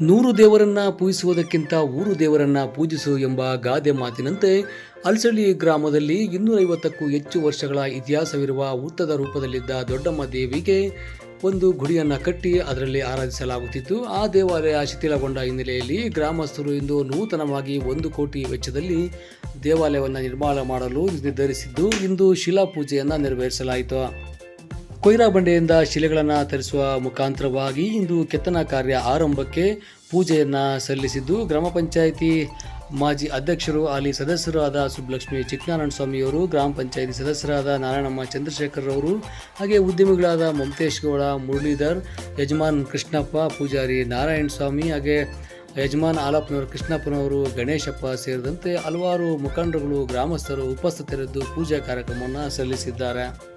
ನೂರು ದೇವರನ್ನ ಪೂಜಿಸುವುದಕ್ಕಿಂತ ಊರು ದೇವರನ್ನ ಪೂಜಿಸು ಎಂಬ ಗಾದೆ ಮಾತಿನಂತೆ ಅಲ್ಸಳ್ಳಿ ಗ್ರಾಮದಲ್ಲಿ ಇನ್ನೂರೈವತ್ತಕ್ಕೂ ಹೆಚ್ಚು ವರ್ಷಗಳ ಇತಿಹಾಸವಿರುವ ವೃತ್ತದ ರೂಪದಲ್ಲಿದ್ದ ದೊಡ್ಡಮ್ಮ ದೇವಿಗೆ ಒಂದು ಗುಡಿಯನ್ನು ಕಟ್ಟಿ ಅದರಲ್ಲಿ ಆರಾಧಿಸಲಾಗುತ್ತಿತ್ತು. ಆ ದೇವಾಲಯ ಶಿಥಿಲಗೊಂಡ ಹಿನ್ನೆಲೆಯಲ್ಲಿ ಗ್ರಾಮಸ್ಥರು ಇಂದು ನೂತನವಾಗಿ ಒಂದು ಕೋಟಿ ವೆಚ್ಚದಲ್ಲಿ ದೇವಾಲಯವನ್ನು ನಿರ್ಮಾಣ ಮಾಡಲು ನಿರ್ಧರಿಸಿದ್ದು ಇಂದು ಶಿಲಾಪೂಜೆಯನ್ನು ನೆರವೇರಿಸಲಾಯಿತು. ಕೊಯ್ರಾ ಬಂಡೆಯಿಂದ ಶಿಲೆಗಳನ್ನು ತರಿಸುವ ಮುಖಾಂತರವಾಗಿ ಇಂದು ಕೆತ್ತನ ಕಾರ್ಯ ಆರಂಭಕ್ಕೆ ಪೂಜೆಯನ್ನು ಸಲ್ಲಿಸಿದ್ದು ಗ್ರಾಮ ಪಂಚಾಯಿತಿ ಮಾಜಿ ಅಧ್ಯಕ್ಷರು, ಅಲ್ಲಿ ಸದಸ್ಯರಾದ ಸುಬ್ಬಲಕ್ಷ್ಮಿ ಚಿಕ್ಕನಾರಾಯಣ ಸ್ವಾಮಿಯವರು, ಗ್ರಾಮ ಪಂಚಾಯಿತಿ ಸದಸ್ಯರಾದ ನಾರಾಯಣಮ್ಮ ಚಂದ್ರಶೇಖರ್ ಅವರು ಹಾಗೆ ಉದ್ಯಮಿಗಳಾದ ಮಮತೇಶ್ ಗೌಡ, ಮುರಳೀಧರ್, ಯಜಮಾನ್ ಕೃಷ್ಣಪ್ಪ, ಪೂಜಾರಿ ನಾರಾಯಣ ಸ್ವಾಮಿ, ಹಾಗೆ ಯಜಮಾನ್ ಆಲಪ್ಪನವರು ಕೃಷ್ಣಪ್ಪನವರು, ಗಣೇಶಪ್ಪ ಸೇರಿದಂತೆ ಹಲವಾರು ಮುಖಂಡರುಗಳು, ಗ್ರಾಮಸ್ಥರು ಉಪಸ್ಥಿತರಿದ್ದು ಪೂಜಾ ಕಾರ್ಯಕ್ರಮವನ್ನು ಸಲ್ಲಿಸಿದ್ದಾರೆ.